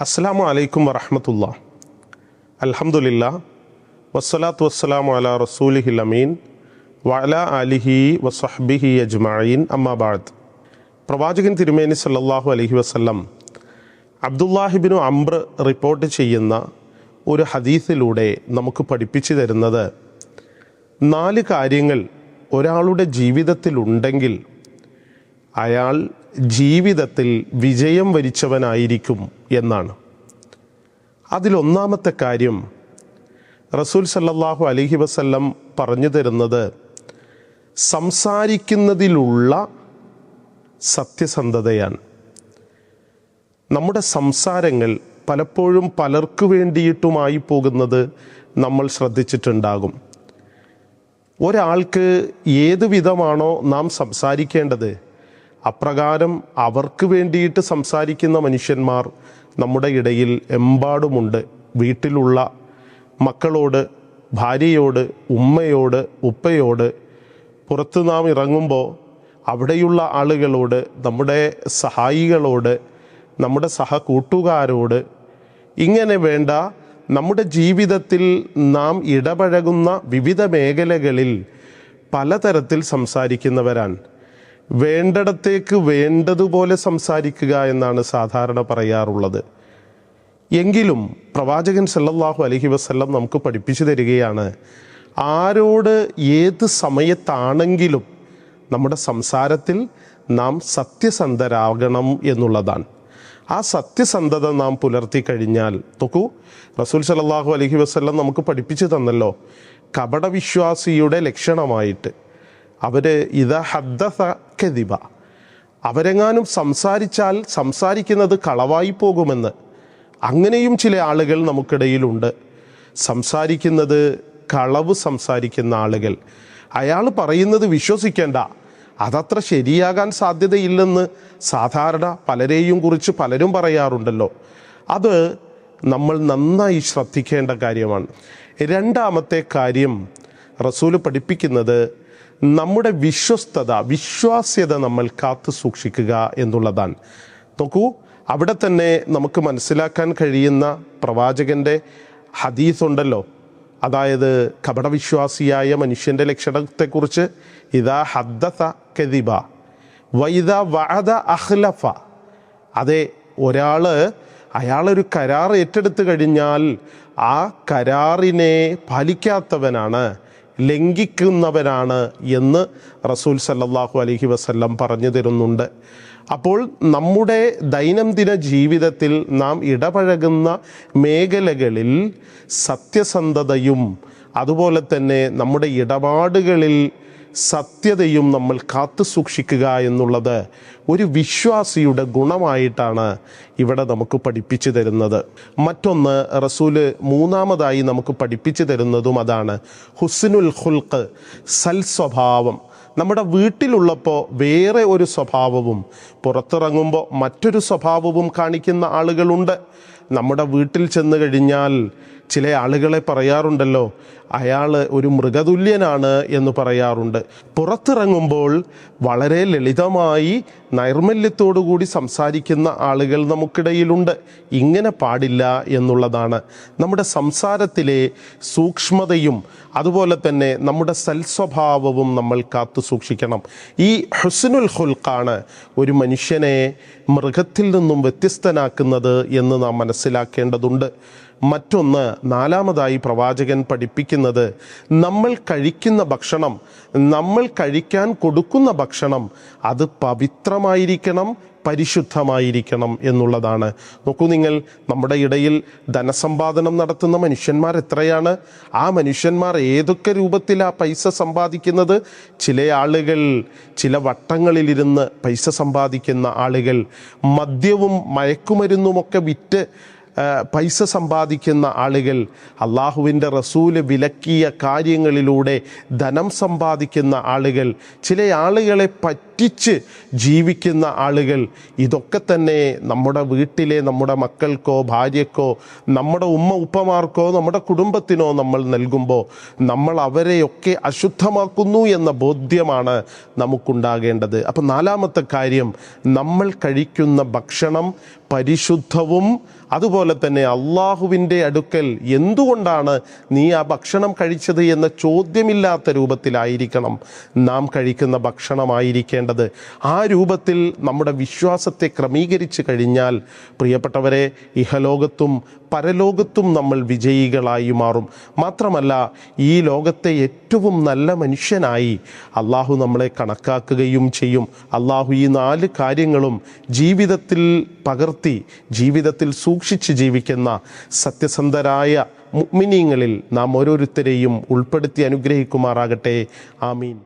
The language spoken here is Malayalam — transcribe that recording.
അസ്സാം അലൈക്കും വറഹമത്തുള്ള അലഹമുല്ല വസ്സലാത്തു വസ്സലാമു അല റസൂലിഹി അമീൻ. വഅല അലിഹി വസഹ്ബിഹി അജ്മഈൻ. അമ്മാബാദ് പ്രവാചകൻ തിരുമേനി സല്ലാഹു അലഹി വസല്ലം അബ്ദുല്ലാഹിബിനു അംബ്ര റിപ്പോർട്ട് ചെയ്യുന്ന ഒരു ഹദീസിലൂടെ നമുക്ക് പഠിപ്പിച്ചു തരുന്നത് നാല് കാര്യങ്ങൾ ഒരാളുടെ ജീവിതത്തിലുണ്ടെങ്കിൽ അയാൾ ജീവിതത്തിൽ വിജയം വരിച്ചവനായിരിക്കും എന്നാണ്. അതിലൊന്നാമത്തെ കാര്യം റസൂൽ സല്ലാഹു അലഹി വസ്ല്ലം പറഞ്ഞു തരുന്നത് സംസാരിക്കുന്നതിലുള്ള സത്യസന്ധതയാണ്. നമ്മുടെ സംസാരങ്ങൾ പലപ്പോഴും പലർക്കു വേണ്ടിയിട്ടുമായി പോകുന്നത് നമ്മൾ ശ്രദ്ധിച്ചിട്ടുണ്ടാകും. ഒരാൾക്ക് ഏത് വിധമാണോ നാം സംസാരിക്കേണ്ടത് അപ്രകാരം അവർക്ക് വേണ്ടിയിട്ട് സംസാരിക്കുന്ന മനുഷ്യന്മാർ നമ്മുടെ ഇടയിൽ എമ്പാടുമുണ്ട്. വീട്ടിലുള്ള മക്കളോട് ഭാര്യയോട് ഉമ്മയോട് ഉപ്പയോട് പുറത്ത് നാം ഇറങ്ങുമ്പോൾ അവിടെയുള്ള ആളുകളോട് നമ്മുടെ സഹായികളോട് നമ്മുടെ സഹകൂട്ടുകാരോട് ഇങ്ങനെ വേണ്ട നമ്മുടെ ജീവിതത്തിൽ നാം ഇടപഴകുന്ന വിവിധ മേഖലകളിൽ പലതരത്തിൽ സംസാരിക്കുന്നവരാണ്. വേണ്ടിടത്തേക്ക് വേണ്ടതുപോലെ സംസാരിക്കുക എന്നാണ് സാധാരണ പറയാറുള്ളത്. എങ്കിലും പ്രവാചകൻ സല്ലല്ലാഹു അലഹി വസല്ലം നമുക്ക് പഠിപ്പിച്ചു തരികയാണ് ആരോട് ഏത് സമയത്താണെങ്കിലും നമ്മുടെ സംസാരത്തിൽ നാം സത്യസന്ധരാകണം എന്നുള്ളതാണ്. ആ സത്യസന്ധത നാം പുലർത്തി കഴിഞ്ഞാൽ നോക്കൂ റസൂൽ സലല്ലാഹു അലഹി വസല്ലം നമുക്ക് പഠിപ്പിച്ചു തന്നല്ലോ കപടവിശ്വാസിയുടെ ലക്ഷണമായിട്ട്. അവർ ഇത ഹദ്ദസ കദിബ അവരെങ്ങാനും സംസാരിച്ചാൽ സംസാരിക്കുന്നത് കളവായി പോകുമെന്ന്. അങ്ങനെയും ചില ആളുകൾ നമുക്കിടയിലുണ്ട്. സംസാരിക്കുന്നത് കളവ് സംസാരിക്കുന്ന ആളുകൾ. അയാൾ പറയുന്നത് വിശ്വസിക്കേണ്ട. അതത്ര ശരിയാകാൻ സാധ്യതയില്ലെന്ന് സാധാരണ പലരെയും കുറിച്ച് പലരും പറയാറുണ്ടല്ലോ. അത് നമ്മൾ നന്നായി ശ്രദ്ധിക്കേണ്ട കാര്യമാണ്. രണ്ടാമത്തെ കാര്യം റസൂൽ പഠിപ്പിക്കുന്നത് നമ്മുടെ വിശ്വസ്തത വിശ്വാസ്യത നമ്മൾ കാത്തു സൂക്ഷിക്കുക എന്നുള്ളതാണ്. നോക്കൂ അവിടെ തന്നെ നമുക്ക് മനസ്സിലാക്കാൻ കഴിയുന്ന പ്രവാചകന്റെ ഹദീസ് ഉണ്ടല്ലോ അതായത് കപടവിശ്വാസിയായ മനുഷ്യന്റെ ലക്ഷണത്തെക്കുറിച്ച് ഇതാ ഹദ്ദസ കദിബ വൈദ വഅദ അഹ്ലഫ അതെ ഒരാൾ അയാളൊരു കരാർ ഏറ്റെടുത്തു കഴിഞ്ഞാൽ ആ കരാറിനെ പാലിക്കാത്തവനാണ്. ലംഘിക്കുന്നവനാണ് എന്ന് റസൂൽ സല്ലാഹു അലഹി വസല്ലം പറഞ്ഞു തരുന്നുണ്ട്. അപ്പോൾ നമ്മുടെ ദൈനംദിന ജീവിതത്തിൽ നാം ഇടപഴകുന്ന മേഖലകളിൽ സത്യസന്ധതയും അതുപോലെ തന്നെ നമ്മുടെ ഇടപാടുകളിൽ സത്യതയും നമ്മൾ കാത്തു സൂക്ഷിക്കുക എന്നുള്ളത് ഒരു വിശ്വാസിയുടെ ഗുണമായിട്ടാണ് ഇവിടെ നമുക്ക് പഠിപ്പിച്ചു തരുന്നത്. മറ്റൊന്ന് റസൂൽ മൂന്നാമതായി നമുക്ക് പഠിപ്പിച്ചു തരുന്നതും അതാണ്. ഹുസ്നുൽ ഹുൽക്ക് സൽ സ്വഭാവം നമ്മുടെ വീട്ടിലുള്ളപ്പോൾ വേറെ ഒരു സ്വഭാവവും പുറത്തിറങ്ങുമ്പോൾ മറ്റൊരു സ്വഭാവവും കാണിക്കുന്ന ആളുകളുണ്ട്. നമ്മുടെ വീട്ടിൽ ചെന്ന് കഴിഞ്ഞാൽ ചില ആളുകളെ പറയാറുണ്ടല്ലോ അയാൾ ഒരു മൃഗതുല്യനാണ് എന്ന് പറയാറുണ്ട്. പുറത്തിറങ്ങുമ്പോൾ വളരെ ലളിതമായി നൈർമല്യത്തോടുകൂടി സംസാരിക്കുന്ന ആളുകൾ നമുക്കിടയിലുണ്ട്. ഇങ്ങനെ പാടില്ല എന്നുള്ളതാണ്. നമ്മുടെ സംസാരത്തിലെ സൂക്ഷ്മതയും അതുപോലെ തന്നെ നമ്മുടെ സൽസ്വഭാവവും നമ്മൾ കാത്തു സൂക്ഷിക്കണം. ഈ ഹുസ്നുൽ ഹുൽക്കാണ് ഒരു മനുഷ്യനെ മൃഗത്തിൽ നിന്നും വ്യത്യസ്തനാക്കുന്നത് എന്ന് നാം മനസ്സിലാക്കേണ്ടതുണ്ട്. മറ്റൊന്ന് നാലാമതായി പ്രവാചകൻ പഠിപ്പിക്കുന്നത് നമ്മൾ കഴിക്കുന്ന ഭക്ഷണം നമ്മൾ കഴിക്കാൻ കൊടുക്കുന്ന ഭക്ഷണം അത് പവിത്രമായിരിക്കണം പരിശുദ്ധമായിരിക്കണം എന്നുള്ളതാണ്. നോക്കൂ നിങ്ങൾ നമ്മുടെ ഇടയിൽ ധനസമ്പാദനം നടത്തുന്ന മനുഷ്യന്മാർ എത്രയാണ്? ആ മനുഷ്യന്മാർ ഏതൊക്കെ രൂപത്തിൽ ആ പൈസ സമ്പാദിക്കുന്നത്? ചില ആളുകൾ ചില വട്ടങ്ങളിലിരുന്ന് പൈസ സമ്പാദിക്കുന്ന ആളുകൾ മദ്യവും മയക്കുമരുന്നുമൊക്കെ വിറ്റ് പൈസ സമ്പാദിക്കുന്ന ആളുകൾ അള്ളാഹുവിന്റെ റസൂൽ വിലക്കിയ കാര്യങ്ങളിലൂടെ ധനം സമ്പാദിക്കുന്ന ആളുകൾ ചില ആളുകളെ പറ്റിച്ച് ജീവിക്കുന്ന ആളുകൾ ഇതൊക്കെ തന്നെ നമ്മുടെ വീട്ടിലെ നമ്മുടെ മക്കൾക്കോ ഭാര്യക്കോ നമ്മുടെ ഉമ്മ ഉപ്പമാർക്കോ നമ്മുടെ കുടുംബത്തിനോ നമ്മൾ നൽകുമ്പോൾ നമ്മൾ അവരെയൊക്കെ അശുദ്ധമാക്കുന്നു എന്ന ബോധ്യമാണ് നമുക്കുണ്ടാകേണ്ടത്. അപ്പം നാലാമത്തെ കാര്യം നമ്മൾ കഴിക്കുന്ന ഭക്ഷണം പരിശുദ്ധവും അതുപോലെ തന്നെ അള്ളാഹുവിന്റെ അടുക്കൽ എന്തുകൊണ്ടാണ് നീ ആ ഭക്ഷണം കഴിച്ചത് എന്ന ചോദ്യമില്ലാത്ത രൂപത്തിലായിരിക്കണം നാം കഴിക്കുന്ന ഭക്ഷണമായിരിക്കേണ്ടത്. ആ രൂപത്തിൽ നമ്മുടെ വിശ്വാസത്തെ ക്രമീകരിച്ച് കഴിഞ്ഞാൽ പ്രിയപ്പെട്ടവരെ ഇഹലോകത്തും പരലോകത്തും നമ്മൾ വിജയികളായി മാറും. മാത്രമല്ല ഈ ലോകത്തെ ഏറ്റവും നല്ല മനുഷ്യനായി അള്ളാഹു നമ്മളെ കണക്കാക്കുകയും ചെയ്യും. അള്ളാഹു ഈ നാല് കാര്യങ്ങളും ജീവിതത്തിൽ പകർത്തി ജീവിതത്തിൽ സൂക്ഷിച്ച് ജീവിക്കുന്ന സത്യസന്ധരായ മുഅ്മിനീങ്ങളിൽ നാം ഓരോരുത്തരെയും ഉൾപ്പെടുത്തി അനുഗ്രഹിക്കുമാറാകട്ടെ. ആമീൻ.